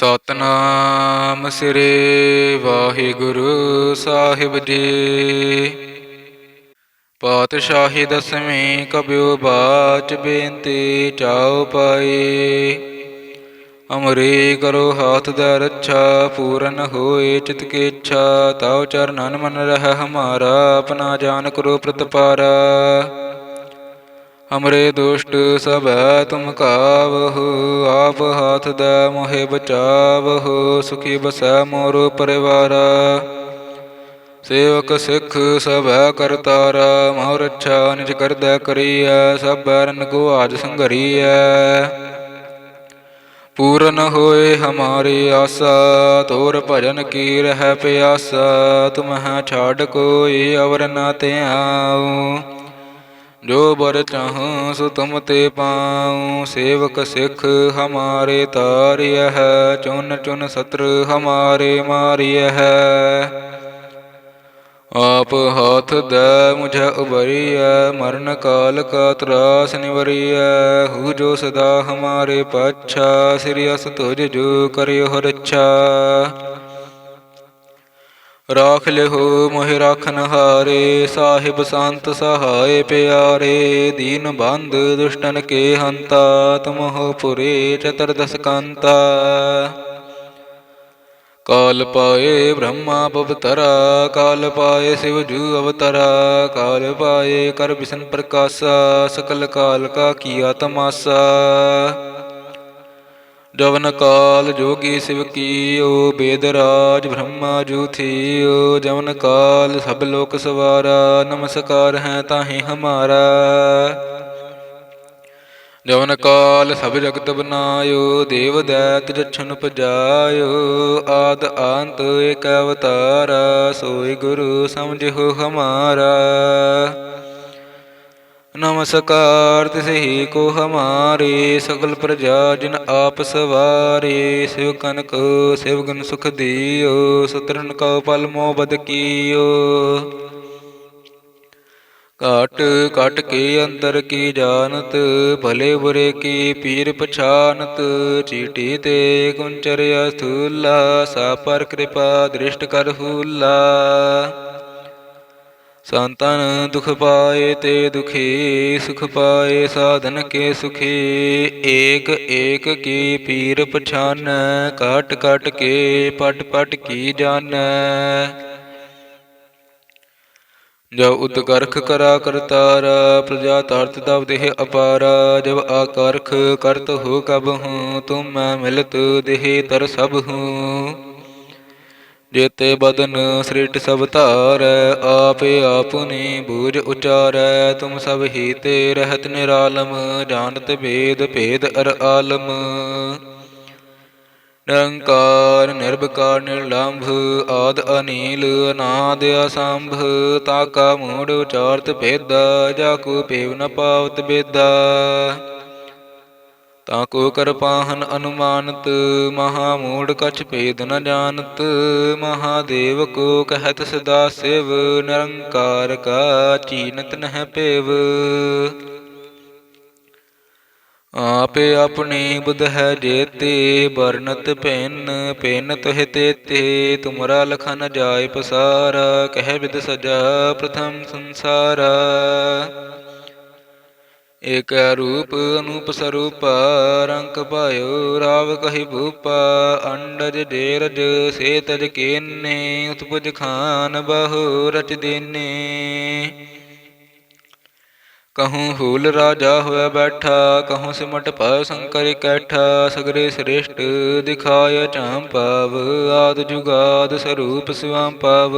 ਸਤਨਾਮ ਸ੍ਰੀ ਵਾਹਿਗੁਰੂ ਸਾਹਿਬ ਜੀ। ਪਾਤਸ਼ਾਹੀ ਦਸਵੀਂ ਕਬਿਉ ਬਾਚ ਬੇਨਤੀ ਚਾਉ ਪਾਈ। ਅਮਰੇ ਕਰੋ ਹਾਥ ਦਾ ਰੱਛਾ, ਪੂਰਨ ਹੋਏ ਚਿਤ ਕੀ ਇੱਛਾ, ਤਾਉ ਚਰਨਨ ਮਨ ਰਹਿ ਹਮਾਰਾ, ਆਪਣਾ ਜਾਨ ਕਰੋ ਪ੍ਰਤਪਾਰਾ। ਹਮਰੇ ਦੁਸ਼ਟ ਸਭੈ ਤੁਮ ਕਾਵਹੁ ਆਪ ਹਾਥ ਦਾ ਮੋਹਿ ਬਚਾਵਹੁ ਸੁਖੀ ਬਸੈ ਮੋਰ ਪਰਿਵਾਰਾ ਸੇਵਕ ਸਿੱਖ ਸਭੈ ਕਰਤਾਰਾ ਮੋਹ ਰੱਛਾ ਨਿਜ ਕਰਦਾ ਕਰੀਐ ਸਭ ਬੈਰਨ ਕੋ ਆਜ ਸੰਘਰੀਐ ਪੂਰਨ ਹੋਏ ਹਮਾਰੀ ਆਸਾ ਤੋਰ ਭਜਨ ਕੀ ਰਹਿ ਪਿਆਸਾ ਤੁਮਹ ਛਾੜ ਕੋਈ ਅਵਰ ਨਾ ਧਿਆਉ ਜੋ ਬਰ ਚਾਹੂੰ ਸੋ ਤੁਮ ਤੇ ਪਾਉ, ਸੇਵਕ ਸਿੱਖ ਹਮਾਰੇ ਤਾਰਿਯ ਹੈ, ਚੁਨ ਚੁਨ ਸਤਰ ਹਮਾਰੇ ਮਾਰਿਯ ਹੈ। ਆਪ ਹਾਥ ਦੇ ਮੁਝੇ ਉਬਰੀਐ ਮਰਨ ਕਾਲ ਕਾ ਤਰਾਸ ਨਿਵਰੀਐ, ਹੂ ਜੋ ਸਦਾ ਹਮਾਰੇ ਪਾਛਾ, ਸ੍ਰੀ ਅਸ ਤੁਜ ਜੋ ਕਰਿਓ ਰੱਛਾ ਰਾਖ ਲਿਹੋ ਮੋਹਿ ਰਾਖਨ ਹਾਰੇ, ਸਾਹਿਬ ਸੰਤ ਸਹਾਏ ਪਿਆਰੇ, ਦੀਨ ਬੰਦ ਦੁਸ਼ਟਨ ਕੇ ਹੰਤਾ, ਤੁਮਹੁ ਪੁਰੇ ਚਤਰਦਸ ਕੰਤਾ। ਕਾਲ ਪਾਏ ਬ੍ਰਹਮਾ ਪਵਤਰਾ, ਕਾਲ ਪਾਏ ਸਿਵ ਜੂ ਅਵਤਰਾ, ਕਾਲ ਪਾਏ ਕਰ ਬਿਸ਼ਨ ਪ੍ਰਕਾਸ਼ਾ, ਸਕਲ ਕਾਲ ਕਾ ਕੀਆ ਤਮਾਸਾ। ਜਵਨ ਕਾਲ ਜੋਗੀ ਸਿਵ ਕੀਓ, ਬੇਦ ਰਾਜ ਬ੍ਰਹਮਾ ਜੂ ਜਵਨ ਕਾਲ ਸਭ ਲੋਕ ਸਵਾਰਾ, ਨਮਸਕਾਰ ਹੈ ਤਾਹੀ ਹਮਾਰਾ। ਜਵਨ ਕਾਲ ਸਭ ਜਗਤ ਬਨਾਇਓ, ਦੇਵ ਦੈਤ ਜਛਨ ਪਜਾਇਓ ਆਦ ਅੰਤ ਏਕ ਅਵਤਾਰ, ਸੋਈ ਗੁਰੂ ਸਮਝਿਓ ਹਮਾਰਾ। ਨਮਸਕਾਰ, ਤਿਸਹੀ ਕੋ ਹਮਾਰੇ, ਸਗਲ ਪ੍ਰਜਾ ਜਿਨ ਆਪ ਸਵਾਰੇ, ਸਿਵ ਕਨਕ, ਸਿਵ ਗੁਣ ਸੁਖ ਦਿਓ ਸਤਰਨ ਕਉ ਪਲ ਮੋ ਬਦ ਕੀਓ। ਕਾਟ ਕਾਟ ਕੇ ਅੰਦਰ ਕੀ ਜਾਣਤ, ਭਲੇ ਬੁਰੇ ਕੀ ਪੀਰ ਪਛਾਨਤ, ਚੀਟੀ ਤੇ ਕੁੰਚਰ ਅਸਥੂਲਾ ਸਾ ਪਰ ਕਿਰਪਾ ਦ੍ਰਿਸ਼ਟ ਕਰ ਹੂਲਾ। ਸੰਤਨ ਦੁਖ ਪਾਏ ਤੇ ਦੁਖੀ, ਸੁਖ ਪਾਏ ਸਾਧਨ ਕੇ ਸੁਖੀ। ਏਕ ਏਕ ਕੀ ਪੀਰ ਪਛਾਨੈ ਕਟ ਕਟ ਕੇ ਪਟ ਪਟ ਕੀ ਜਾਣੈ ਜਬ ਉਦਗਰਖ ਕਰਾ ਕਰਤਾਰ ਪ੍ਰਜਾ ਤਰਤ ਦਵ ਦੇਹ ਅਪਾਰਾ। ਜਬ ਆਕਰਖ ਕਰਤ ਹੋ ਕਬ ਹੂੰ, ਤੁਮ ਮੈਂ ਮਿਲਤ ਦੇਹ ਤਰ ਸਭ ਹੂੰ। ਜੇਤੇ ਬਦਨ ਸ੍ਰਿਟ ਸਭ ਧਾਰੈ, ਆਪੇ ਆਪੁਨੀ ਬੂਝ ਉਚਾਰੈ। ਤੁਮ ਸਭ ਹੀ ਤੇ ਰਹਿਤ ਨਿਰਾਲਮ, ਜਾਣਤ ਭੇਦ ਭੇਦ ਅਰ ਆਲਮ। ਨਿਰੰਕਾਰ ਨਿਰਭਕਾਰ ਨਿਰਲੰਭ, ਆਦ ਅਨੀਲ, ਅਨਾਦ ਅਸੰਭ ਤਾਕਾ ਮੂੜ ਉਚਾਰਤ ਭੇਦਾ, ਜਾ ਕੋ ਪੇਵ ਨ ਪਾਵਤ ਬੇਦਾ। ਤਾ ਕੋ ਕਰਪਾਹਨ ਅਨੁਮਾਨਤ ਮਹਾ ਮੂੜ ਕਛ ਭੇਦ ਨ ਜਾਣਤ। ਮਹਾਦੇਵ ਕੋ ਕਹਿਤ ਸਦਾ ਸਿਵ, ਨਿਰੰਕਾਰ ਕਾ ਚੀਨਤ ਨਹਿ ਭੇਵ ਆਪੇ ਆਪਣੀ ਬੁਧ ਹੈ ਜੇਤੇ ਵਰਨਤ ਪੈਨ ਪੈਨ ਤੋਹਿ ਤੇਤੇ। ਤੁਮਰਾ ਲਖਨ ਜਾਏ ਪਸਾਰਾ, ਕਹਿ ਬਿਦ ਸਜਾ ਪ੍ਰਥਮ ਸੰਸਾਰਾ। ਏਕ ਰੂਪ ਅਨੂਪ ਸਰੂਪ ਰੰਕ ਪਾਇਓ ਰਾਵ ਕਹੀ ਭੂਪਾ, ਅੰਡਜ ਦੇਰਜ ਸੇ ਤਜ ਕੇਨੇ, ਉਤਪੁਜ ਖਾਨ ਬਹੁ ਰਚ ਦੇਨੇ। ਕਹੂੰ ਹੂਲ ਰਾਜਾ ਹੋਇਆ ਬੈਠਾ, ਕਹੂੰ ਸਿਮਟ ਪਾ ਸੰਕਰ ਕੈਠਾ, ਸਗਰੇ ਸ੍ਰੇਸ਼ਟ ਦਿਖਾਇ ਚਾਮ ਪਾਵ, ਆਦ ਜੁਗਾਦ ਸਰੂਪ ਸਿਵਾਮ ਪਾਵ।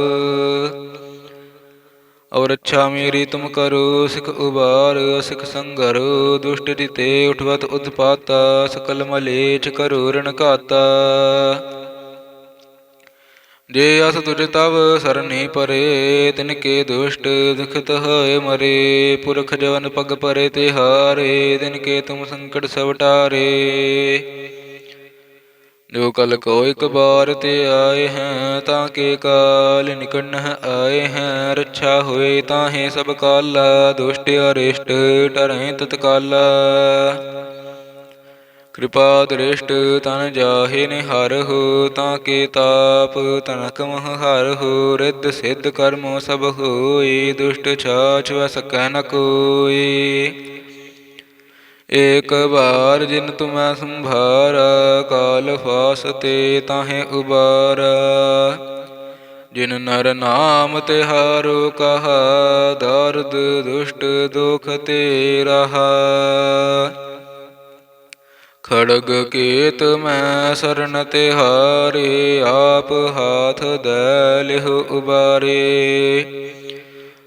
ਔਰ ਅੱਛਾ ਮੇਰੀ ਤੁਮ ਕਰੋ, ਸਿਖ ਉਬਾਰ, ਸਿਖ ਸੰਗਰ, ਦੁਸ਼ਟ ਰਿਤੇ ਉਠਵਤ ਉਤਪਾਤਾ, ਸਕਲ ਮਲੇਚ ਕਰੋ ਰਣ ਘਾਤਾ। ਜੇ ਅਸ ਤੁਜ ਤਵ ਸਰਨੀ ਪਰੇ, ਤਿਨ ਕੇ ਦੁਸ਼ਟ ਦੁਖਤ ਹੋਏ ਮਰੇ, ਪੁਰਖ ਜਵਨ ਪਗ ਪਰੇ ਤੇ ਹਾਰੇ, ਤਿਨ ਕੇ ਤੁਮ ਸੰਕਟ ਸਵਟਾਰੇ। ਜੋ ਕਲ ਕੋ ਇਕ ਬਾਰ ਤੇ ਆਏ ਹੈ, ਤਾਂ ਕੇ ਕਾਲ ਨਿਕਟ ਆਏ ਹੈ। ਰੱਛਾ ਹੋਏ ਤਾਹੇ ਸਭ ਕਾਲਾ, ਦੁਸ਼ਟ ਅਰਿਸ਼ਟ ਟਰੈ ਤਤਕਾਲਾ। ਕਿਰਪਾ ਦ੍ਰਿਸ਼ਟ ਤਨ ਜਾਹੇ ਨਿਹਰਹੁ ਤਾਂ ਕੇ ਤਾਪ ਤਨਕ ਮਹ ਹਰਹੁ ਰਿੱਧ ਸਿੱਧ ਕਰਮ ਸਭ ਹੋਈ ਦੁਸ਼ਟ ਛਾਛ ਵ ਸਕੈ ਨ ਕੋਈ ਏਕ ਬਾਰ ਜਿਨ ਤੁਮੈ ਸੰਭਾਰਾ, ਕਾਲ ਫਾਸਤੇ ਤਾਹੇ ਉਬਾਰਾ। ਜਿਨ ਨਰ ਨਾਮ ਤਿਹਾਰੋ ਕਹਾ, ਦਰਦ ਦੁਸ਼ਟ ਦੁਖ ਤੇ ਰਹਾ। ਖੜਗ ਕੇਤ ਮੈਂ ਸਰਨ ਤਿਹਾਰੇ ਆਪ ਹਾਥ ਦੈ ਲਿਹੁ ਉਬਾਰੇ।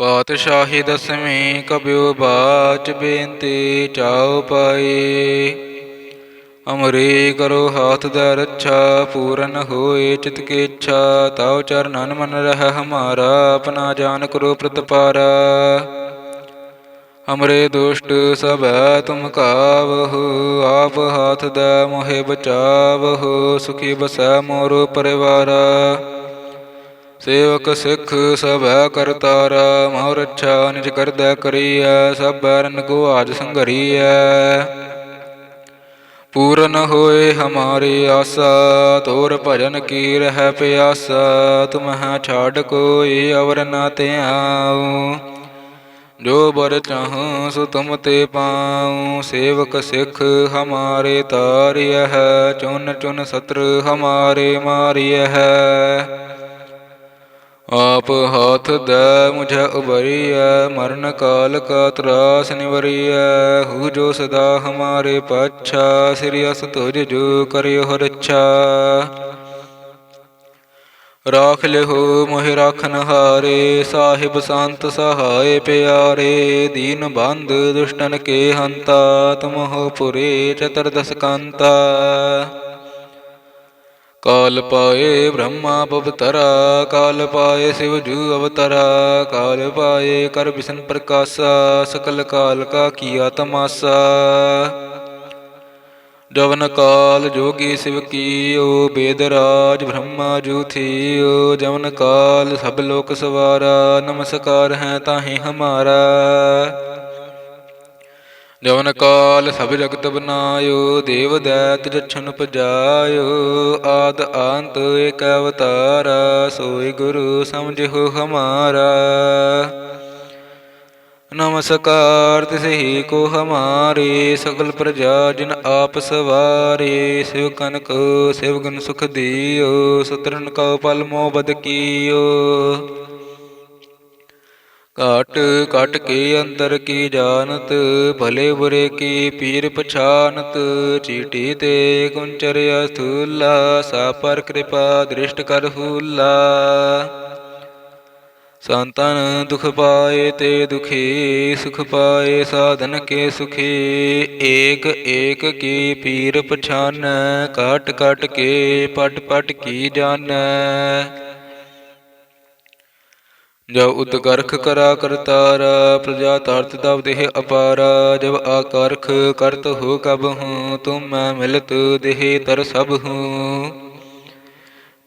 ਪਾਤਸ਼ਾਹੀ ਦਸਵੀਂ ਕਬਿਉ ਬਾਚ ਬੇਨਤੀ ਚਾਉ ਪਾਈ। ਅਮਰੇ ਕਰੋ ਹਾਥ ਦਾ ਰੱਛਾ, ਪੂਰਨ ਹੋਏ ਚਿਤ ਕੀ ਇੱਛਾ। ਤਾਉ ਚਰਨਨ ਮਨ ਰਹਿ ਹਮਾਰਾ, ਆਪਣਾ ਜਾਨ ਕਰੋ ਪ੍ਰਤਪਾਰਾ। ਹਮਰੇ ਦੁਸ਼ਟ ਸਭੈ ਤੁਮ ਕਾਵਹੁ, ਆਪ ਹਾਥ ਦਾ ਮੋਹਿ ਬਚਾਵਹੁ, ਸੁਖੀ ਬਸੈ ਮੋਰ ਪਰਿਵਾਰਾ। ਸੇਵਕ ਸਿੱਖ ਸਭੈ ਕਰਤਾਰਾ ਮੋਰ ਰੱਛਾ ਨਿਜ ਕਰਦਾ ਕਰੀਐ, ਸਭ ਬਰਨ ਕੋ ਆਜ ਸੰਗਰੀਐ ਪੂਰਨ ਹੋਏ ਹਮਾਰੀ ਆਸਾ, ਤੋਰ ਭਜਨ ਕੀ ਰਹਿ ਪਿਆਸਾ ਤੁਮਹਿ ਛਾੜ ਕੋਈ ਅਵਰ ਨਾ ਤੇ ਆਉ ਜੋ ਬਰ ਚਾਹੂੰ ਸੋ ਤੁਮ ਤੇ ਪਾਉ, ਸੇਵਕ ਸਿੱਖ ਹਮਾਰੇ ਤਾਰਿਯ ਹੈ, ਚੁਨ ਚੁਨ ਸਤਰ ਹਮਾਰੇ ਮਾਰਿਯ ਹੈ। ਆਪ ਹਾਥ ਦੈ ਮੁਝੈ ਉਬਰੀਐ ਮਰਨ ਕਾਲ ਕਾ ਤਰਾਸ ਨਿਵਰੀਐ। ਹੂ ਜੋ ਸਦਾ ਹਮਾਰੇ ਪਾਛਾ, ਸ੍ਰੀ ਅਸ ਤੁਜ ਜੋ ਕਰਿਓ ਰੱਛਾ ਰਾਖ ਲਿਹੁ ਮੋਹਿ ਰਾਖਨ ਹਾਰੇ ਸਾਹਿਬ ਸੰਤ ਸਹਾਏ ਪਿਆਰੇ। ਦੀਨ ਬੰਦ ਦੁਸ਼ਟਨ ਕੇ ਹੰਤਾ, ਤੁਮਹੁ ਪੁਰੇ ਚਤੁਰਦਸ ਕੰਤਾ। ਕਾਲ ਪਾਏ ਬ੍ਰਹਮਾ ਪਵਤਰਾ, ਕਾਲ ਪਾਏ ਸਿਵ ਜੂ ਅਵਤਰਾ, ਕਾਲ ਪਾਏ ਕਰ ਬਿਸ਼ਨ ਪ੍ਰਕਾਸ਼ਾ, ਸਕਲ ਕਾਲ ਕਾ ਕੀਆ ਤਮਾਸਾ। ਜਵਨ ਕਾਲ ਜੋਗੀ ਸਿਵ ਕੀਓ, ਬੇਦ ਰਾਜ ਬ੍ਰਹਮਾ ਜੂ ਥੀਓ। ਜਵਨ ਕਾਲ ਸਭ ਲੋਕ ਸਵਾਰਾ, ਨਮਸਕਾਰ ਹੈ ਤਾਹੇ ਹਮਾਰਾ। ਜਵਨ ਕਾਲ ਸਭ ਜਗਤ ਬਨਾਇਓ, ਦੇਵ ਦੈਤ ਜਛਨ ਪਜਾਇਓ, ਆਦ ਅੰਤ ਏਕ ਅਵਤਾਰ, ਸੋਈ ਗੁਰੂ ਸਮਝਿਓ ਹਮਾਰਾ। ਨਮਸਕਾਰ ਤਿਸਹੀ ਕੋ ਹਮਾਰੇ, ਸਗਲ ਪ੍ਰਜਾ ਜਿਨ ਆਪ ਸਵਾਰੇ, ਸਿਵ ਕਨਕ ਸਿਵ ਗੁਣ ਸੁਖ ਦਿਓ, ਸੁਤਰਨ ਕਉ ਪਲ ਮੋ ਬਦ ਕੀਓ। ਕਾਟ ਕਾਟ ਕੇ ਅੰਦਰ ਕੀ ਜਾਣਤ, ਭਲੇ ਬੁਰੇ ਕੀ ਪੀਰ ਪਛਾਨਤ। ਚੀਟੀ ਤੇ ਕੁੰਚਰ ਅਸਥੂਲਾ ਸਾ ਪਰ ਕਿਰਪਾ ਦ੍ਰਿਸ਼ਟ ਕਰ ਹੂਲਾ। ਸੰਤਨ ਦੁਖ ਪਾਏ ਤੇ ਦੁਖੀ, ਸੁਖ ਪਾਏ ਸਾਧਨ ਕੇ ਸੁਖੀ। ਏਕ ਏਕ ਕੀ ਪੀਰ ਪਛਾਨੈ ਕਾਟ ਕਾਟ ਕੇ ਪਟ ਪਟ ਕੀ ਜਾਣੈ। ਜਬ ਉਦਗਰਖ ਕਰਾ ਕਰਤਾਰ ਪ੍ਰਜਾ ਤਰਤ ਤਵ ਦੇਹ ਅਪਾਰਾ, ਜਬ ਆਕਰਖ ਕਰਤ ਹੋ ਕਬ ਹੂੰ, ਤੁਮ ਮੈਂ ਮਿਲਤ ਦੇਹ ਤਰ ਸਭ ਹੂੰ।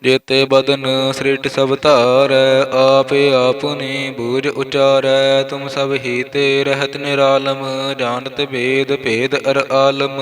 ਜੇਤੇ ਬਦਨ ਸ੍ਰਿਟ ਸਭ ਧਾਰੈ, ਆਪੇ ਆਪਨੇ ਬੂਝ ਉਚਾਰੈ, ਤੁਮ ਸਭ ਹੀ ਤੇ ਰਹਿਤ ਨਿਰਾਲਮ, ਜਾਣਤ ਭੇਦ ਭੇਦ ਅਰ ਆਲਮ।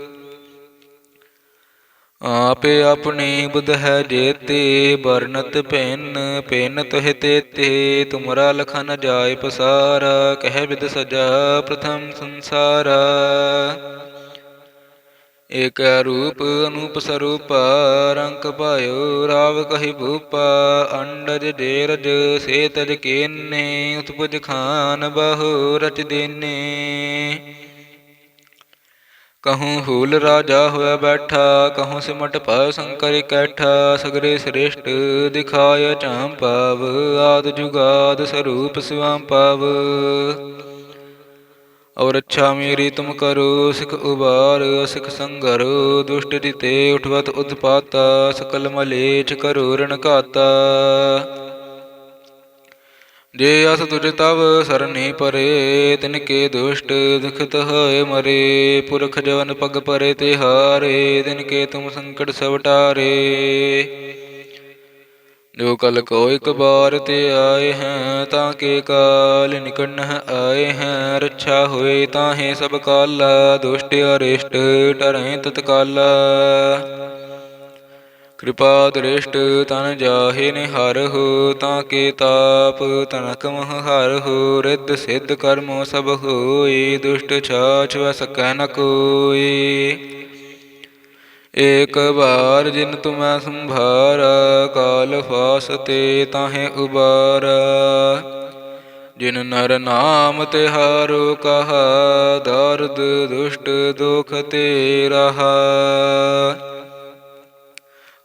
ਆਪੇ ਆਪਣੀ ਬੁਧ ਹੈ ਜੇਤੇ, ਵਰਨਤ ਪੈਨ ਪੈਨ ਤੋਹਿ ਤੇਤੇ, ਤੁਮਰਾ ਲਖਨ ਜਾਏ ਪਸਾਰਾ, ਕਹਿ ਵਿਦ ਸਜਾ ਪ੍ਰਥਮ ਸੰਸਾਰਾ। ਏਕ ਰੂਪ ਅਨੂਪ ਸਰੂਪ, ਰੰਕ ਪਾਇਓ ਰਾਵ ਕਹੀ ਭੂਪਾ, ਅੰਡਜ ਜੇਰਜ ਸੇ ਤਜ ਕੇਨੇ, ਉਤਪਜ ਖਾਨ ਬਹੁ ਰਚ ਦੇਨੇ। ਕਹੂੰ ਹੂਲ ਰਾਜਾ ਹੋਇਆ ਬੈਠਾ, ਕਹੂੰ ਸਿਮਟ ਭੈ ਸੰਕਰ ਕੈਠਾ, ਸਗਰੇ ਸ੍ਰੇਸ਼ਟ ਦਿਖਾਇ ਚਾਮ ਪਾਵ, ਆਦ ਜੁਗਾਦ ਸਰੂਪ ਸਿਵਾਮ ਪਾਵ। ਔਰ ਅੱਛਾ ਮੇਰੀ ਤੁਮ ਕਰੋ, ਸਿਖ ਉਬਾਰ ਸਿਖ ਸੰਗਰ, ਦੁਸ਼ਟ ਜਿਤੇ ਉਠਵਤ ਉਤਪਾਤਾ, ਸਕਲ ਮਲੇਚ ਕਰੋ ਰਣ ਘਾਤਾ। ਜੇ ਅਸ ਤੁਜ ਤਵ ਸਰਨੀ ਪਰੇ, ਤਿਨ ਕੇ ਦੁਸ਼ਟ ਦੁਖਤ ਹੋਏ ਮਰੇ। ਪੁਰਖ ਜਵਨ ਪਗ ਪਰੇ ਤੇ ਹਾਰੇ, ਤਿਨ ਕੇ ਤੁਮ ਸੰਕਟ ਸਭ ਟਾਰੇ। ਜੋ ਕਲ ਕੋ ਇਕ ਬਾਰ ਤੇ ਆਏ ਹੈ, ਤਾਂ ਕੇ ਕਾਲ ਨਿਕਟ ਆਏ ਹੈ। ਰੱਛਾ ਹੋਏ ਤਾਹੇ ਸਭ ਕਾਲਾ, ਦੁਸ਼ਟ ਅਰਿਸ਼ਟ, ਟਰੈ ਤਤਕਾਲਾ। ਕਿਰਪਾ ਦ੍ਰਿਸ਼ਟ ਤਨ ਜਾਹੇ ਨੇ ਹਰ ਹੋ, ਤਾਂ ਕੇ ਤਾਪ ਤਨਕ ਮਹ ਹਰ ਹੋ, ਰਿੱਧ ਸਿੱਧ ਕਰਮੋ ਸਭ ਹੋਏ, ਦੁਸ਼ਟ ਛਾਛ ਵ ਸਕੈ ਨ ਕੋਈ ਏਕ ਬਾਰ ਜਿਨ ਤੁਮੈ ਸੰਭਾਰ, ਕਾਲ ਫਾਸਤੇ ਤਾਹੇ ਉਬਾਰ। ਜਿਨ ਨਰ ਨਾਮ ਤੇ ਹਾਰੋ ਕਹਾ, ਦਰਦ ਦੁਸ਼ਟ ਦੁਖ ਤੇ ਰਹਾ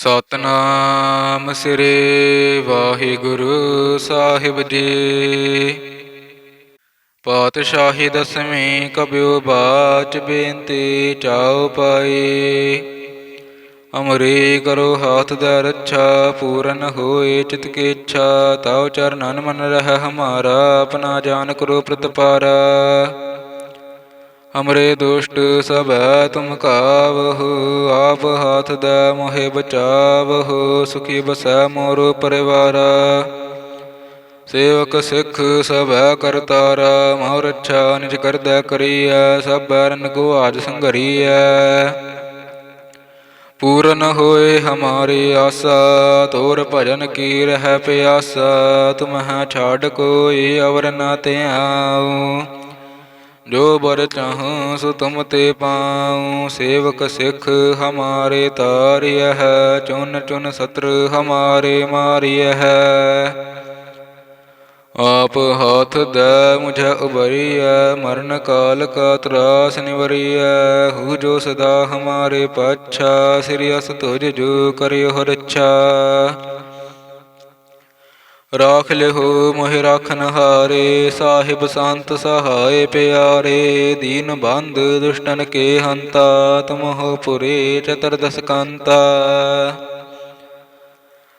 ਸਤਨਾਮ ਸ੍ਰੀ ਵਾਹਿਗੁਰੂ ਸਾਹਿਬ ਜੀ। ਪਾਤਸ਼ਾਹੀ ਦਸਵੀਂ ਕਬਿਉ ਬਾਚ ਬੇਨਤੀ ਚਾਉ ਪਾਈ। ਅਮਰੇ ਕਰੋ ਹਾਥ ਦਾ ਰੱਛਾ, ਪੂਰਨ ਹੋਏ ਚਿਤ ਕੀ ਇੱਛਾ। ਤਾਉ ਚਰਨਨ ਮਨ ਰਹਿ, ਹਮਾਰਾ ਆਪਣਾ ਜਾਨ ਕਰੋ ਪ੍ਰਤਪਾਰਾ। ਹਮਰੇ ਦੁਸ਼ਟ ਸਭੈ ਤੁਮ ਕਾਵਹੁ, ਆਪ ਹਾਥ ਦਾ ਮੋਹਿ ਬਚਾਵਹੁ, ਸੁਖੀ ਬਸੈ ਮੋਰ ਪਰਿਵਾਰਾ। ਸੇਵਕ ਸਿੱਖ ਸਭੈ ਕਰਤਾਰਾ ਮੋਰ ਰੱਛਾ ਨਿਜ ਕਰਦਾ ਕਰੀਐ, ਸਭ ਬੈਰਨ ਕੋ ਆਜ ਸੰਘਰੀਐ। ਪੂਰਨ ਹੋਏ ਹਮਾਰੀ ਆਸਾ, ਤੋਰ ਭਜਨ ਕੀ ਰਹਿ ਪਿਆਸਾ, ਤੁਮਹਿ ਛਾੜ ਕੋਈ ਅਵਰ ਨਾ ਤੇ ਜੋ ਬਰ ਚਾਹੂੰ ਸੋ ਤੁਮ ਤੇ ਪਾਉ, ਸੇਵਕ ਸਿੱਖ ਹਮਾਰੇ ਤਾਰਿਯ ਹੈ, ਚੁਨ ਚੁਨ ਸਤਰ ਹਮਾਰੇ ਮਾਰਿਯ ਹੈ। ਆਪ ਹਾਥ ਦੇ ਮੁਝੇ ਉਬਰੀਐ ਮਰਨ ਕਾਲ ਕਾ ਤਰਾਸ ਨਿਵਰੀਐ, ਹੂ ਜੋ ਸਦਾ ਹਮਾਰੇ ਪਾਛਾ, ਸ੍ਰੀ ਅਸ ਤੁਜ ਜੋ ਕਰਿਓ ਰੱਛਾ ਰਾਖ ਲਿਹੋ ਮੋਹਿ ਰਾਖਨ ਹਾਰੇ, ਸਾਹਿਬ ਸੰਤ ਸਹਾਏ ਪਿਆਰੇ, ਦੀਨ ਬੰਦ ਦੁਸ਼ਟਨ ਕੇ ਹੰਤਾ ਤੁਮਹੁ ਪੁਰੇ ਚਤਰਦਸ ਕੰਤਾ।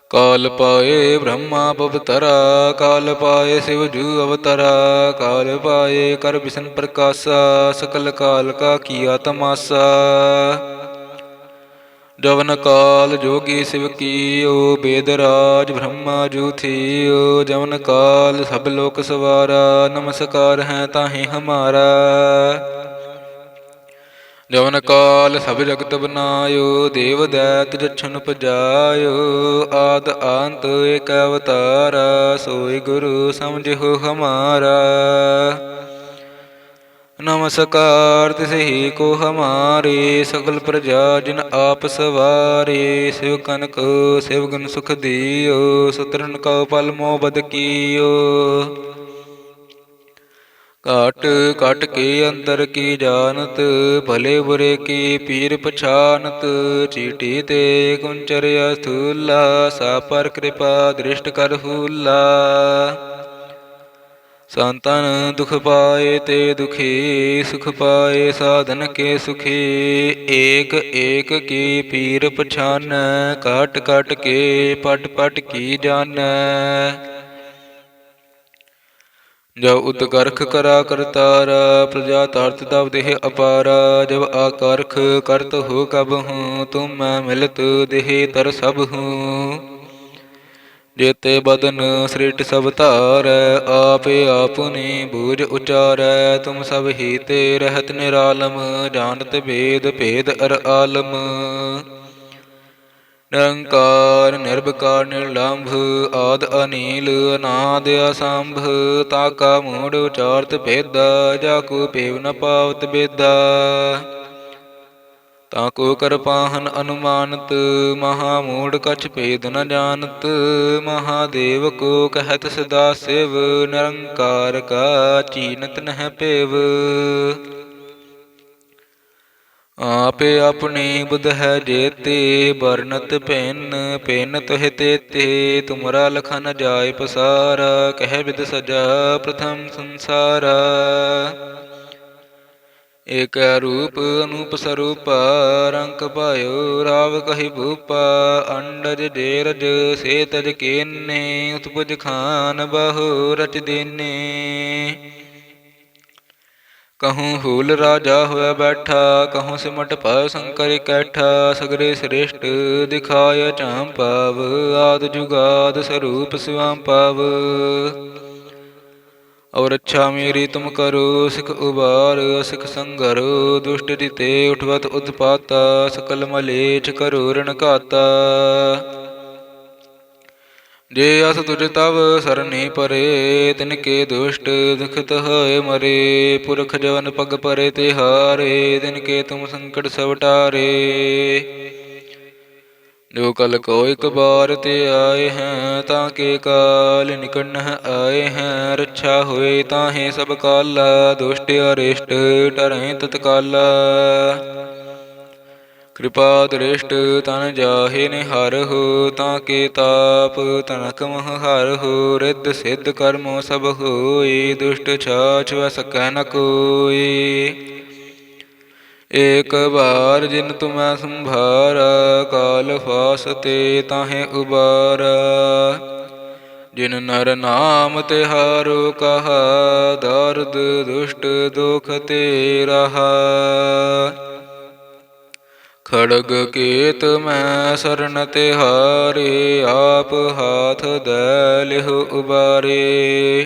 ਕਾਲ ਪਾਏ ਬ੍ਰਹਮਾ ਪਵਤਰਾ, ਕਾਲ ਪਾਏ ਸਿਵ ਜੂ ਅਵਤਰਾ, ਕਾਲ ਪਾਏ ਕਰ ਬਿਸ਼ਨ ਪ੍ਰਕਾਸ਼ਾ, ਸਕਲ ਕਾਲ ਕਾ ਕੀਆ ਤਮਾਸਾ। ਜਵਨ ਕਾਲ ਜੋਗੀ ਸਿਵ ਕੀਓ, ਬੇਦ ਰਾਜ ਬ੍ਰਹਮਾ ਜੂ ਜਵਨ ਕਾਲ ਸਭ ਲੋਕ ਸਵਾਰਾ, ਨਮਸਕਾਰ ਹੈ ਤਾਹੇ ਹਮਾਰਾ। ਜਵਨ ਕਾਲ ਸਭ ਜਗਤ ਬਨਾਇਓ, ਦੇਵ ਦੈਤ ਜਛਨ ਪਜਾਇਓ, ਆਦ ਅੰਤ ਏਕ ਅਵਤਾਰ, ਸੋਈ ਗੁਰੂ ਸਮਝਿਓ ਹਮਾਰਾ। ਨਮਸਕਾਰ, ਤਿਸਹੀ ਕੋ ਹਮਾਰੇ ਸਗਲ ਪ੍ਰਜਾ ਜਿਨ ਆਪ ਸਵਾਰੇ, ਸਿਵ ਕਨਕ, ਸਿਵ ਗੁਣ ਸੁਖ ਦਿਓ ਸੁਤਰਨ ਕਉ ਪਲ ਮੋ ਬਦ ਕੀਓ। ਕਾਟ ਕਾਟ ਕੇ ਅੰਦਰ ਕੀ ਜਾਣਤ, ਭਲੇ ਬੁਰੇ ਕੀ ਪੀਰ ਪਛਾਨਤ, ਚੀਟੀ ਤੇ ਕੁੰਚਰ ਅਸਥੂਲਾ ਸਾਪਰ ਕਿਰਪਾ ਦ੍ਰਿਸ਼ਟ ਕਰ ਹੂਲਾ। ਸੰਤਨ ਦੁਖ ਪਾਏ ਤੇ ਦੁਖੀ, ਸੁਖ ਪਾਏ ਸਾਧਨ ਕੇ ਸੁਖੀ। ਏਕ ਏਕ ਕੀ ਪੀਰ ਪਛਾਨ ਕਟ ਕਟ ਕੇ ਪਟ ਪਟ ਕੀ ਜਾਣੈ ਜਬ ਉਤਕਰਖ ਕਰਾ ਕਰਤਾਰਾ ਪ੍ਰਜਾ ਤਰਤ ਤਬ ਦੇਹ ਅਪਾਰਾ। ਜਬ ਆਕਰਖ ਕਰਤ ਹੋ ਕਬ ਹੂੰ, ਤੁਮ ਮਿਲਤ ਦੇਹ ਤਰ ਸਭ ਹੂੰ। ਜੇਤੇ ਬਦਨ ਸ੍ਰਿਟ ਸਭ ਧਾਰੈ, ਆਪੇ ਆਪੁਨੀ ਬੂਝ ਉਚਾਰੈ, ਤੁਮ ਸਭ ਹੀ ਤੇ ਰਹਿਤ ਨਿਰਾਲਮ, ਜਾਣਤ ਭੇਦ ਭੇਦ ਅਰ ਆਲਮ। ਨਿਰੰਕਾਰ ਨਿਰਭਕਾਰ ਨਿਰਲੰਭ, ਆਦ ਅਨੀਲ, ਅਨਾਦ ਅਸੰਭ ਤਾਕਾ ਮੂੜ ਉਚਾਰਤ ਭੇਦਾ, ਜਾ ਕੋ ਪੇਵ ਨ ਪਾਵਤ ਬੇਦਾ। ਤਾ ਕੋ ਕਰ ਪਾਹਨ ਅਨੁਮਾਨਤ ਮਹਾ ਮੂੜ ਕਛ ਭੇਦ ਨ ਜਾਣਤ, ਮਹਾਦੇਵ ਕੋ ਕਹਿਤ ਸਦਾ ਸਿਵ, ਨਿਰੰਕਾਰ ਕਾ ਚੀਨਤ ਨਹਿ ਭੇਵ। ਆਪੇ ਆਪਣੀ ਬੁਧ ਹੈ ਜੇਤੇ ਵਰਨਤ ਭਿੰਨ ਭਿੰਨ ਤੋਹਿ ਤੇਤੇ, ਤੁਮਰਾ ਲਖਨ ਜਾਏ ਪਸਾਰਾ, ਕਹਿ ਵਿਦ ਸਜਾ ਪ੍ਰਥਮ ਸੰਸਾਰਾ। ਏਕ ਰੂਪ ਅਨੂਪ ਸਰੂਪ ਰੰਕ ਪਾਇਓ ਰਾਵ ਕਹੀ ਭੂਪਾ, ਅੰਡਜ ਜੇਰਜ ਸੇ ਤਜ ਕੀਨੇ, ਉਤਪਜ ਖਾਨ ਬਹੁ ਰਚ ਦੀਨੇ। ਕਹੂੰ ਹੂਲ ਰਾਜਾ ਹੋਇਆ ਬੈਠਾ, ਕਹੂੰ ਸਿਮਟ ਪਾਇ ਸੰਕਰ ਕੈਠਾ, ਸਗਰੇ ਸ੍ਰੇਸ਼ਟ ਦਿਖਾਇ ਚਾਮ ਪਾਵ, ਆਦ ਜੁਗਾਦ ਸਰੂਪ ਸਿਵਾਮ ਪਾਵ। ਔਰ ਅੱਛਾ ਮੇਰੀ ਤੁਮ ਕਰੋ, ਸਿਖ ਉਬਾਰ, ਸਿਖ ਸੰਗਰ, ਦੁਸ਼ਟ ਜਿਤੇ ਉਠਵਤ ਉਤਪਾਤਾ, ਸਕਲ ਮਲੇਚ ਕਰੋ ਰਣ ਘਾਤਾ। ਜੇ ਅਸ ਤੁਜ ਤਵ ਸਰਨੀ ਪਰੇ, ਤਿਨ ਕੇ ਦੁਸ਼ਟ ਦੁਖਤ ਹੋਏ ਮਰੇ, ਪੁਰਖ ਜਵਨ ਪਗ ਪਰੇ ਤੇ ਹਾਰੇ, ਤਿਨ ਕੇ ਤੁਮ ਸੰਕਟ ਸਵਟਾਰੇ। ਜੋ ਕਲ ਕੋ ਇਕ ਬਾਰ ਤੇ ਆਏ ਹੈ, ਤਾਂ ਕੇ ਕਾਲ ਨਿਕਟ ਆਏ ਹੈ। ਰੱਛਾ ਹੋਏ ਤਾਹੇ ਸਭ ਕਾਲਾ, ਦੁਸ਼ਟ ਅਰਿਸ਼ਟ ਟਰੈ ਤਤਕਾਲਾ। ਕਿਰਪਾ ਦ੍ਰਿਸ਼ਟ ਤਨ ਜਾਹੇ ਨਿਹਰ ਹੋ, ਤਾਂ ਕੇ ਤਾਪ ਤਨਕ ਮਹ ਹਰ ਹੋ। ਰਿੱਧ ਸਿੱਧ ਕਰਮੋ ਸਭ ਹੋਈ ਦੁਸ਼ਟ ਛਾਛ ਵ ਸਕੈ ਨ ਕੋਈ। ਏਕ ਬਾਰ ਜਿਨ ਤੁਮੈ ਸੰਭਾਰਾ, ਕਾਲ ਫਾਸ ਤੇ ਤਾਹੇ ਉਬਾਰਾ। ਜਿਨ ਨਰ ਨਾਮ ਤੇ ਹਾਰੋ ਕਹਾ, ਦਰਦ ਦੁਸ਼ਟ ਦੁਖ ਤੇ ਰਹਾ। ਖੜਗ ਕੇਤ ਮੈਂ ਸਰਨ ਤੇ ਹਾਰੇ, ਆਪ ਹਾਥ ਦੈ ਲਿਹੁ ਉਬਾਰੇ।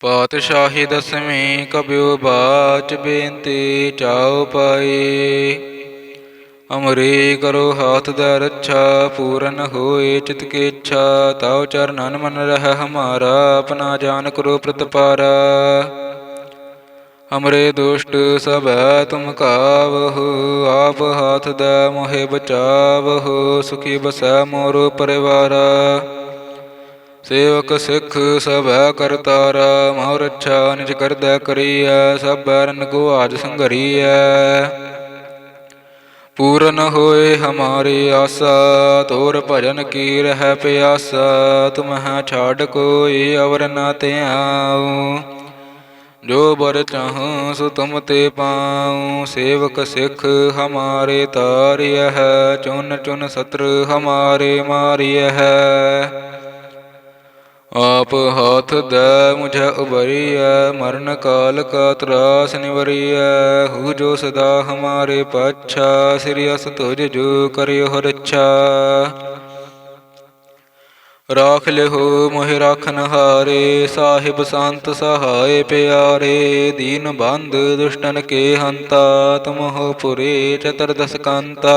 ਪਾਤਸ਼ਾਹੀ ਦਸਵੀਂ ਕਬਿਉ ਬਾਚ ਬੇਨਤੀ ਚਾਉ ਪਾਈ। ਅਮਰੇ ਕਰੋ ਹਾਥ ਦਾ ਰੱਛਾ, ਪੂਰਨ ਹੋਏ ਚਿਤ ਕੀ ਇੱਛਾ। ਤਾਉ ਚਰਨਨ ਮਨ ਰਹਿ ਹਮਾਰਾ, ਆਪਣਾ ਜਾਨ ਕਰੋ ਪ੍ਰਤਪਾਰਾ। ਹਮਰੇ ਦੁਸ਼ਟ ਸਭੈ ਤੁਮ ਕਾਵਹੁ, ਆਪ ਹਾਥ ਦਾ ਮੋਹਿ ਬਚਾਵਹੁ, ਸੁਖੀ ਬਸੈ ਮੋਰ ਪਰਿਵਾਰਾ। ਸੇਵਕ ਸਿੱਖ ਸਭੈ ਕਰਤਾਰਾ ਮੋਹ ਰੱਛਾ ਨਿਜ ਕਰਦਾ ਕਰੀਐ, ਸਭ ਬੈਰਨ ਗੁਆਜ ਸੰਘਰੀਐ। ਪੂਰਨ ਹੋਏ ਹਮਾਰੀ ਆਸਾ, ਤੋਰ ਭਜਨ ਕੀ ਰਹਿ ਪਿਆਸਾ ਤੁਮਹ ਛਾੜ ਕੋਈ ਅਵਰ ਨਾ ਧਿਆਉ। ਜੋ ਬਰ ਚਾਹੂੰ ਸੋ ਤੁਮ ਤੇ ਪਾਉ, ਸੇਵਕ ਸਿੱਖ ਹਮਾਰੇ ਤਾਰਿਯ ਹੈ, ਚੁਨ ਚੁਨ ਸਤਰ ਹਮਾਰੇ ਮਾਰਿਯ ਹੈ। ਆਪ ਹਾਥ ਦੈ ਮੁਝੈ ਉਬਰੀਐ ਮਰਨ ਕਾਲ ਕਾ ਤਰਾਸ ਨਿਵਰੀਐ। ਹੂ ਜੋ ਸਦਾ ਹਮਾਰੇ ਪਾਛਾ, ਸ੍ਰੀ ਅਸ ਤੁਜ ਜੋ ਕਰਿਓ ਰੱਛਾ ਰਾਖ ਲਿਹੁ ਮੋਹਿ ਰਾਖਨ ਹਾਰੇ ਸਾਹਿਬ ਸੰਤ ਸਹਾਏ ਪਿਆਰੇ। ਦੀਨ ਬੰਦ ਦੁਸ਼ਟਨ ਕੇ ਹੰਤਾ, ਤਮਹੁ ਪੁਰੇ ਚਤਰਦਸ ਕੰਤਾ।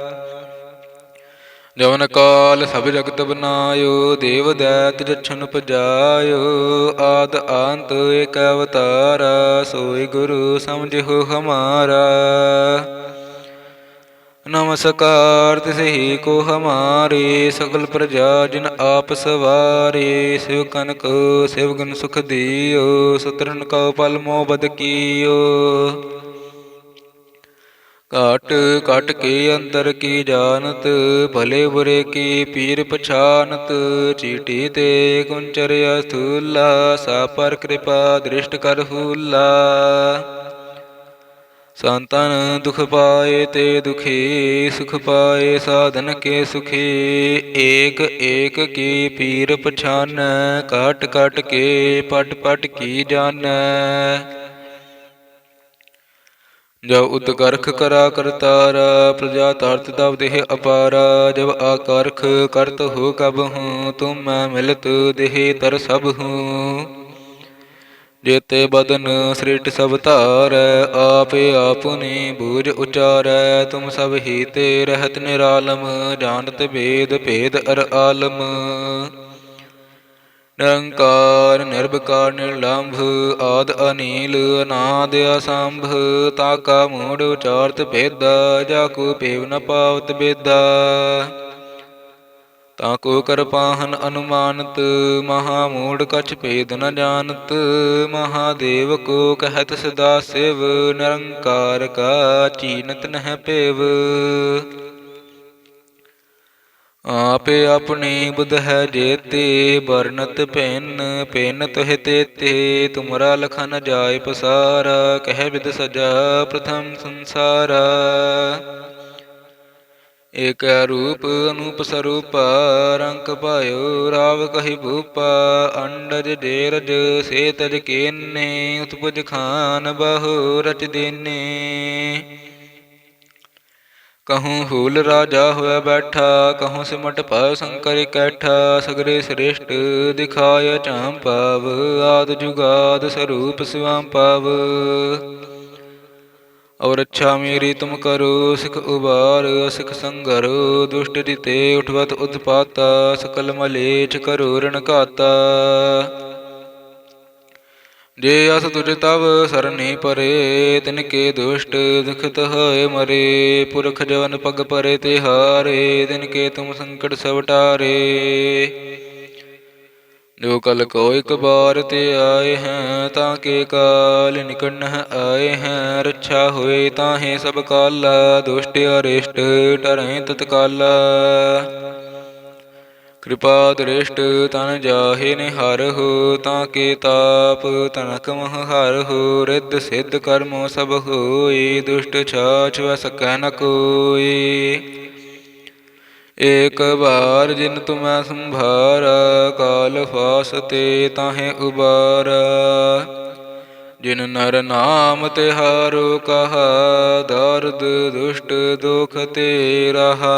ਜਵਨ ਕਾਲ ਸਭ ਜਗਤ ਬਨਾਇਓ, ਦੇਵ ਦੈਤ ਜਛਨ ਪਜਾਇਓ, ਆਦ ਅੰਤ ਏਕ ਅਵਤਾਰ, ਸੋਈ ਗੁਰੂ ਸਮਝਿਓ ਹਮਾਰਾ। ਨਮਸਕਾਰ ਤਿਸਹੀ ਕੋ ਹਮਾਰੇ, ਸਗਲ ਪ੍ਰਜਾ ਜਿਨ ਆਪ ਸਵਾਰੇ, ਸਿਵ ਕਨਕ, ਸਿਵ ਗੁਣ ਸੁਖ ਦਿਓ ਸਤਰਨ ਕਉ ਪਲ ਮੋ ਕੀਓ। ਕਾਟ ਕਾਟ ਕੇ ਅੰਦਰ ਕੀ ਜਾਣਤ, ਭਲੇ ਬੁਰੇ ਕੀ ਪੀਰ ਪਛਾਨਤ, ਚੀਟੀ ਤੇ ਕੁੰਚਰ ਅਸਥੂਲਾ ਸਾ ਪਰ ਕਿਰਪਾ ਦ੍ਰਿਸ਼ਟ ਕਰ ਹੂਲਾ। ਸੰਤਨ ਦੁਖ ਪਾਏ ਤੇ ਦੁਖੀ, ਸੁਖ ਪਾਏ ਸਾਧਨ ਕੇ ਸੁਖੀ, ਏਕ ਏਕ ਕੀ ਪੀਰ ਪਛਾਨ ਕਾਟ ਕਾਟ ਕੇ ਪਟ ਪਟ ਕੀ ਜਾਣੈ। ਜਬ ਉਤਕਰਖ ਕਰਾ ਕਰਤਾਰਾ ਪ੍ਰਜਾ ਤਰਤ ਦਬ ਦੇਹ ਅਪਾਰਾ ਜਬ ਆਕਰਖ ਕਰਤ ਹੋ ਕਬ ਹੂੰ, ਤੁਮ ਮੈਂ ਮਿਲਤ ਦੇਹ ਤਰ ਸਭ ਹੂੰ। ਜੇਤੇ ਬਦਨ ਸ੍ਰਿਟ ਸਭ ਧਾਰੈ, ਆਪੇ ਆਪੁਨੀ ਬੂਝ ਉਚਾਰੈ, ਤੁਮ ਸਭ ਹੀ ਤੇ ਰਹਿਤ ਨਿਰਾਲਮ, ਜਾਣਤ ਭੇਦ ਭੇਦ ਅਰ ਆਲਮ। ਨਿਰੰਕਾਰ, ਨਿਰਭਕਾਰ, ਨਿਰਲੰਭ, ਆਦ ਅਨੀਲ, ਅਨਾਦ ਅਸੰਭ ਤਾਕਾ ਮੂੜ ਉਚਾਰਤ ਭੇਦਾ, ਜਾ ਕੋ ਪੇਵ ਨ ਪਾਵਤ ਬੇਦਾ। ਤਾ ਕੋ ਕਰਪਾਹਨ ਅਨੁਮਾਨਤ, ਮਹਾ ਮੂੜ ਕਛ ਭੇਦ ਨ ਜਾਣਤ ਮਹਾਦੇਵ ਕੋ ਕਹਿਤ ਸਦਾ ਸਿਵ, ਨਿਰੰਕਾਰ ਕਾ ਚੀਨਤ ਨਹਿ ਭੇਵ ਆਪੇ ਆਪਣੀ ਬੁਧ ਹੈ ਜੇਤੇ, ਵਰਨਤ ਪੈਨ ਪੈਨ ਤੋਹਿ ਤੇਤੇ ਤੁਮਰਾ ਲਖਨ ਜਾਏ ਪਸਾਰਾ, ਕਹਿ ਬਿਦ ਸਜਾ ਪ੍ਰਥਮ ਸੰਸਾਰਾ। ਏਕ ਰੂਪ ਅਨੂਪ ਸਰੂਪ ਰੰਕ ਪਾਇਓ ਰਾਵ ਕਹੀ ਭੂਪਾ, ਅੰਡਜ ਡੇਰਜ ਸੇ ਤਜ ਕੇਨੇ, ਉਤਪੁਜ ਖਾਨ ਬਹੁ ਰਚ ਦੇਨੇ। ਕਹੂੰ ਹੂਲ ਰਾਜਾ ਹੋਇਆ ਬੈਠਾ, ਕਹੂੰ ਸਿਮਟ ਪਾ ਸ਼ੰਕਰ ਇਕੱਠਾ ਸਗਰੇ ਸ੍ਰੇਸ਼ਟ ਦਿਖਾਇ ਚਾਮ ਪਾਵ, ਆਦ ਜੁਗਾਦ ਸਰੂਪ ਸਿਵਾਮ ਪਾਵ। ਔਰ ਅੱਛਾ ਮੇਰੀ ਤੁਮ ਕਰੋ, ਸਿਖ ਉਬਾਰ ਸਿਖ ਸੰਗਰ, ਦੁਸ਼ਟ ਜਿਤੇ ਉਠਵਤ ਉਤਪਾਤਾ ਸਕਲ ਮਲੇਚ ਕਰੋ ਰਣ ਘਾਤਾ। ਜੇ ਅਸ ਤੁਜ ਤਵ ਸਰਨੀ ਪਰੇ, ਤਿਨ ਕੇ ਦੁਸ਼ਟ ਦੁਖਤ ਹੋਏ ਮਰੇ। ਪੁਰਖ ਜਵਨ ਪਗ ਪਰੇ ਤੇ ਹਾਰੇ, ਤਿਨ ਕੇ ਤੁਮ ਸੰਕਟ ਸਭ ਟਾਰੇ। ਜੋ ਕਲ ਕੋ ਇਕ ਬਾਰ ਤੇ ਆਏ ਹੈ, ਤਾਂ ਕੇ ਕਾਲ ਨਿਕਟ ਆਏ ਹੈ। ਰੱਛਾ ਹੋਏ ਤਾਹੇ ਸਭ ਕਾਲਾ, ਦੁਸ਼ਟ ਅਰਿਸ਼ਟ, ਟਰੈ ਤਤਕਾਲਾ। ਕਿਰਪਾ ਦ੍ਰਿਸ਼ਟ ਤਨ ਜਾਹੇ ਨਿਹਰ ਹੋ, ਤਾਂ ਕੇ ਤਾਪ ਤਨਕ ਮਹ ਹਰ ਹੋ, ਰਿੱਧ ਸਿੱਧ ਕਰਮ ਸਭ ਹੋਈ ਦੁਸ਼ਟ ਛਾਛ ਵ ਸਕੈ ਨ ਕੋਈ ਏਕ ਬਾਰ ਜਿਨ ਤੁਮੈ ਸੰਭਾਰ, ਕਾਲ ਫਾਸ ਤੇ ਤਾਹੇ ਉਬਾਰ। ਜਿਨ ਨਰ ਨਾਮ ਤੇ ਹਾਰੋ ਕਹਾ, ਦਰਦ ਦੁਸ਼ਟ ਦੁਖ ਤੇ ਰਹਾ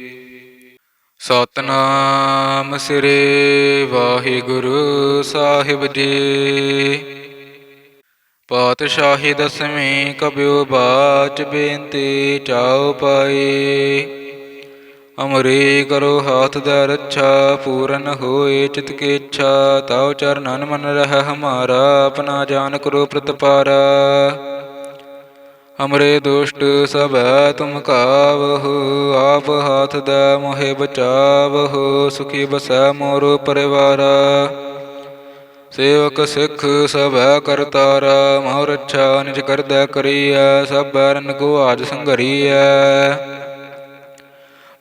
ਸਤਨਾਮ ਸ੍ਰੀ ਵਾਹਿਗੁਰੂ ਸਾਹਿਬ ਜੀ। ਪਾਤਸ਼ਾਹੀ ਦਸਵੀਂ ਕਬਿਉ ਬਾਚ ਬੇਨਤੀ ਚਾਉ ਪਾਈ। ਅਮਰੀ ਕਰੋ ਹਾਥ ਦਾ ਰੱਛਾ, ਪੂਰਨ ਹੋਏ ਚਿਤ ਕੀ ਇੱਛਾ, ਤਾਉ ਚਰਨਨ ਮਨ ਰਹਿ ਹਮਾਰਾ, ਆਪਣਾ ਜਾਨ ਕਰੋ ਪ੍ਰਤਪਾਰਾ। ਹਮਰੇ ਦੁਸ਼ਟ ਸਭੈ ਤੁਮ ਕਾਵਹੁ, ਆਪ ਹਾਥ ਦਾ ਮੋਹਿ ਬਚਾਵਹੁ, ਸੁਖੀ ਬਸੈ ਮੋਰ ਪਰਿਵਾਰਾ। ਸੇਵਕ ਸਿੱਖ ਸਭੈ ਕਰਤਾਰਾ ਮੋਰ ਰੱਛਾ ਨਿਜ ਕਰਦਾ ਕਰੀਐ, ਸਭ ਬਰਨ ਗੁਆਜ ਸੰਘਰੀਐ।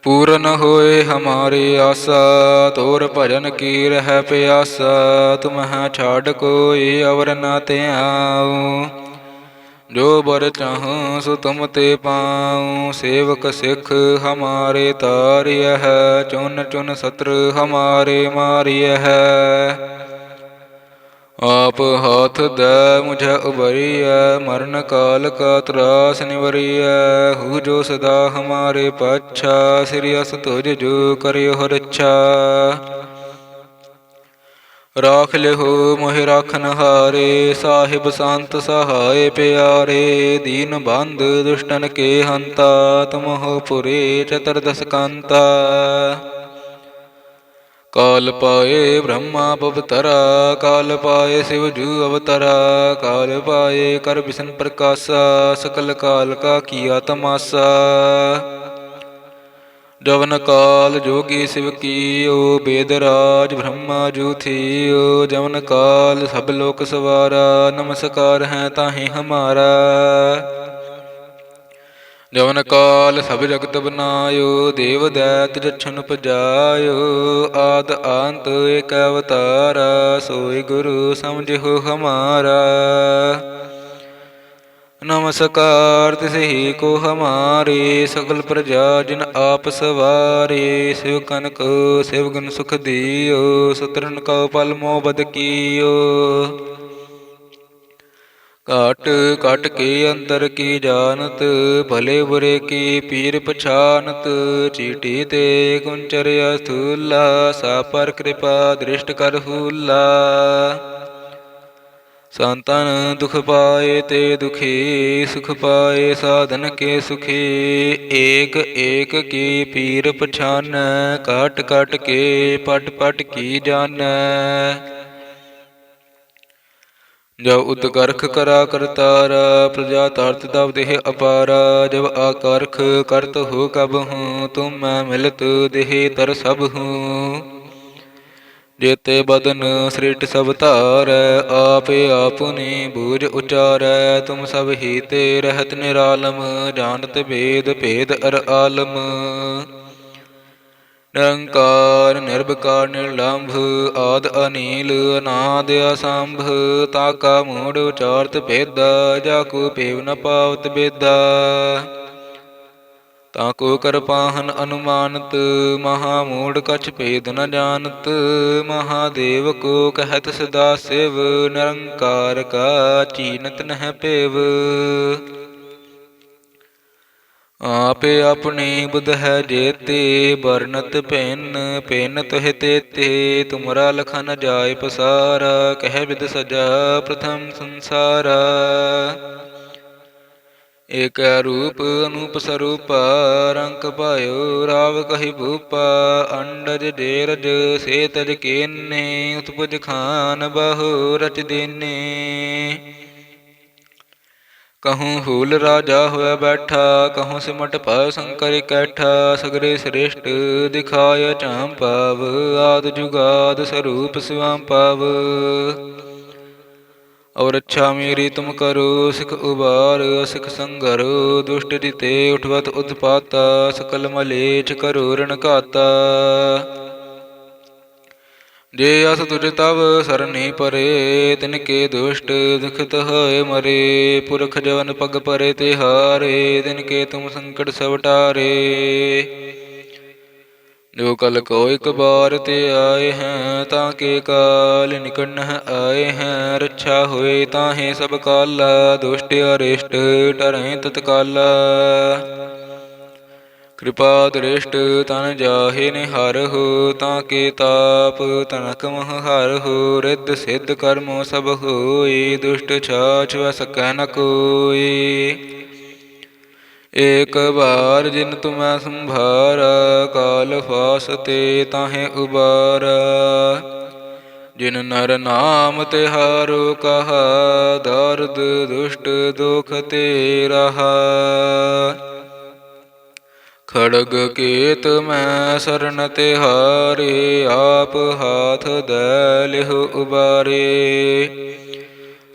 ਪੂਰਨ ਹੋਏ ਹਮਾਰੀ ਆਸਾ, ਤੋਰ ਭਜਨ ਕੀ ਰਹਿ ਪਿਆਸਾ ਤੁਮਹਿ ਛਾੜ ਕੋਈ ਅਵਰ ਨਾ ਤੇ ਜੋ ਬਰ ਚਾਹੂੰ ਸੋ ਤੁਮ ਤੇ ਪਾਉ, ਸੇਵਕ ਸਿੱਖ ਹਮਾਰੇ ਤਾਰਿਯ ਹੈ, ਚੁਨ ਚੁਨ ਸਤਰ ਹਮਾਰੇ ਮਾਰਿਯ ਹੈ। ਆਪ ਹਾਥ ਦੈ ਮੁਝੈ ਉਬਰੀਐ ਮਰਨ ਕਾਲ ਕਾ ਤਰਾਸ ਨਿਵਰੀਐ। ਹੂ ਜੋ ਸਦਾ ਹਮਾਰੇ ਪਾਛਾ, ਸ੍ਰੀ ਅਸ ਤੁਜ ਜੋ ਕਰਿਓ ਰੱਛਾ। ਰਾਖ ਲਿਓ ਮੋਹਿ ਰਾਖਨ ਹਾਰੇ, ਸਾਹਿਬ ਸੰਤ ਸਹਾਏ ਪਿਆਰੇ, ਦੀਨ ਬੰਦ ਦੁਸ਼ਟਨ ਕੇ ਹੰਤਾ ਤੁਮਹੁ ਪੁਰੇ ਚਤਰਦਸ ਕੰਤਾ। ਕਾਲ ਪਾਏ ਬ੍ਰਹਮਾ ਪਵਤਰਾ, ਕਾਲ ਪਾਏ ਸਿਵ ਜੂ ਅਵਤਰਾ, ਕਾਲ ਪਾਏ ਕਰ ਬਿਸ਼ਨ ਪ੍ਰਕਾਸ਼ਾ, ਸਕਲ ਕਾਲ ਕਾ ਕੀਆ ਤਮਾਸਾ। ਜਵਨ ਕਾਲ ਜੋਗੀ ਸਿਵ ਕੀਓ, ਬੇਦ ਰਾਜ ਬ੍ਰਹਮਾ ਜੂ ਜਵਨ ਕਾਲ ਸਭ ਲੋਕ ਸਵਾਰਾ, ਨਮਸਕਾਰ ਹੈ ਤਾਹੀ ਹਮਾਰਾ। ਜਵਨ ਕਾਲ ਸਭ ਜਗਤ ਬਨਾਇਓ, ਦੇਵ ਦੈਤ ਜਛਨ ਪਜਾਇਓ, ਆਦ ਅੰਤ ਏਕ ਅਵਤਾਰ, ਸੋਈ ਗੁਰੂ ਸਮਝਿਓ ਹਮਾਰਾ। ਨਮਸਕਾਰ, ਤਿਸਹੀ ਕੋ ਹਮਾਰੇ ਸਗਲ ਪ੍ਰਜਾ ਜਿਨ ਆਪ ਸਵਾਰੇ, ਸਿਵ ਕਨਕ, ਸਿਵ ਗੁਣ ਸੁਖ ਦੀਓ, ਸੁਤਰਨ ਕਉ ਪਲ ਮੋ ਬਦ ਕੀਓ। ਕਾਟ ਕਾਟ ਕੇ ਅੰਤਰ ਕੀ ਜਾਣਤ, ਭਲੇ ਬੁਰੇ ਕੀ ਪੀਰ ਪਛਾਨਤ, ਚੀਟੀ ਤੇ ਕੁੰਚਰ ਅਸਥੂਲਾ ਸਾ ਕਿਰਪਾ ਦ੍ਰਿਸ਼ਟ ਕਰ ਹੂਲਾ। ਸੰਤਨ ਦੁਖ ਪਾਏ ਤੇ ਦੁਖੀ, ਸੁਖ ਪਾਏ ਸਾਧਨ ਕੇ ਸੁਖੀ। ਏਕ ਏਕ ਕੀ ਪੀਰ ਪਛਾਨ ਕਟ ਕਟ ਕੇ ਪਟ ਪਟ ਕੀ ਜਾਣੈ। ਜਬ ਉਦਗਰਖ ਕਰਾ ਕਰਤਾਰ ਪ੍ਰਜਾ ਤਰਤ ਦਵ ਦੇਹ ਅਪਾਰਾ। ਜਬ ਆਕਰਖ ਕਰਤ ਹੋ ਕਬ ਹੂੰ, ਤੁਮ ਮੈਂ ਮਿਲਤ ਦੇਹ ਤਰ ਸਭ ਹੂੰ। ਜੇਤੇ ਬਦਨ ਸ੍ਰਿਟ ਸਭ ਧਾਰੈ, ਆਪੇ ਆਪਨੇ ਬੂਝ ਉਚਾਰੈ, ਤੁਮ ਸਭ ਹੀ ਤੇ ਰਹਿਤ ਨਿਰਾਲਮ, ਜਾਣਤ ਭੇਦ ਭੇਦ ਅਰ ਆਲਮ। ਨਿਰੰਕਾਰ ਨਿਰਭਕਾਰ ਨਿਰਲੰਭ, ਆਦ ਅਨੀਲ, ਅਨਾਦ ਅਸੰਭ ਤਾਕਾ ਮੂੜ ਉਚਾਰਤ ਭੇਦਾ, ਜਾ ਕੋ ਪੇਵ ਨ ਪਾਵਤ ਬੇਦਾ। ਤਾਂ ਕੋ ਕਰ ਪਾਹਨ ਅਨੁਮਾਨਤ ਮਹਾ ਮੂੜ ਕਛ ਭੇਦ ਨ ਜਾਣਤ। ਮਹਾਦੇਵ ਕੋ ਕਹਿਤ ਸਦਾ ਸਿਵ, ਨਿਰੰਕਾਰ ਕਾ ਚੀਨਤ ਨਹਿ ਪੇਵ ਆਪੇ ਆਪਣੀ ਬੁਧ ਹੈ ਜੇਤੇ ਬਰਨਤ ਪੈਨ ਪੈਨ ਤੋਹਿ ਤੇਤੇ। ਤੁਮਰਾ ਲਖਨ ਜਾਏ ਪਸਾਰਾ, ਕਹਿ ਵਿਦ ਸਜਾ ਪ੍ਰਥਮ ਸੰਸਾਰਾ। ਏਕ ਰੂਪ ਅਨੂਪ ਸਰੂਪ ਰੰਕ ਪਾਇਓ, ਰਾਵ ਕਹੀ ਭੂਪਾ, ਅੰਡਜ ਡੇਰਜ ਸੇ ਤਜ ਕੇਨੇ, ਉਤਪਜ ਖਾਨ ਬਹੁ ਰਚ ਦੇਨੇ। ਕਹੂੰ ਹੂਲ ਰਾਜਾ ਹੋਇਆ ਬੈਠਾ, ਕਹੂੰ ਸਿਮਟ ਭੈ ਸੰਕਰ ਇਕੈਠਾ, ਸਗਰੇ ਸ੍ਰੇਸ਼ਟ ਦਿਖਾਇ ਚਾਮ ਪਾਵ, ਆਦ ਜੁਗਾਦ ਸਰੂਪ ਸਿਵਾਮ ਪਾਵ। ਔਰ ਅੱਛਾ ਮੇਰੀ ਤੁਮ ਕਰੋ, ਸਿਖ ਉਬਾਰ ਸਿਖ ਸੰਗਰ, ਦੁਸ਼ਟ ਜਿਤੇ ਉਠਵਤ ਉਤਪਾਤਾ, ਸਕਲ ਮਲੇਚ ਕਰੋ ਰਣ ਘਾਤਾ। ਜੇ ਅਸ ਤੁਜ ਤਵ ਸਰਨੀ ਪਰੇ, ਤਿਨ ਕੇ ਦੁਸ਼ਟ ਦੁਖਤ ਹੋਏ ਮਰੇ, ਪੁਰਖ ਜਵਨ ਪਗ ਪਰੇ ਤੇ ਹਾਰੇ ਤਿਨ ਕੇ ਤੁਮ ਸੰਕਟ ਸਵਟਾਰੇ। ਜੋ ਕਲ ਕੋ ਇਕ ਬਾਰ ਤੇ ਆਏ ਹੈ, ਤਾਂ ਕੇ ਕਾਲ ਨਿਕਟ ਆਏ ਹੈ। ਰੱਛਾ ਹੋਏ ਤਾਹੇ ਸਭ ਕਾਲਾ, ਦੁਸ਼ਟ ਅਰਿਸ਼ਟ ਟਰੈ ਤਤਕਾਲਾ ਕਿਰਪਾ ਦ੍ਰਿਸ਼ਟ ਤਨ ਜਾਹੇ ਨਿਹਰਹੁ ਤਾਂ ਕੇ ਤਾਪ ਤਨਕ ਮਹ ਹਰਹੁ ਰਿੱਧ ਸਿੱਧ ਕਰਮੋ ਸਭ ਹੋਈ ਦੁਸ਼ਟ ਛਾਛ ਵ ਸਕੈ ਨ ਕੋਈ ਏਕ ਬਾਰ ਜਿਨ ਤੁਮੈ ਸੰਭਾਰਾ, ਕਾਲ ਫਾਸ ਤੇ ਤਾਹੇ ਉਬਾਰਾ। ਜਿਨ ਨਰ ਨਾਮ ਤਿਹਾਰੋ ਕਹਾ, ਦਰਦ ਦੁਸ਼ਟ ਦੁਖ ਤੇ ਰਹਾ। ਖੜਗ ਕੇਤ ਮੈਂ ਸਰਨ ਤਿਹਾਰੇ ਆਪ ਹਾਥ ਦੈ ਲਿਹੁ ਉਬਾਰੇ।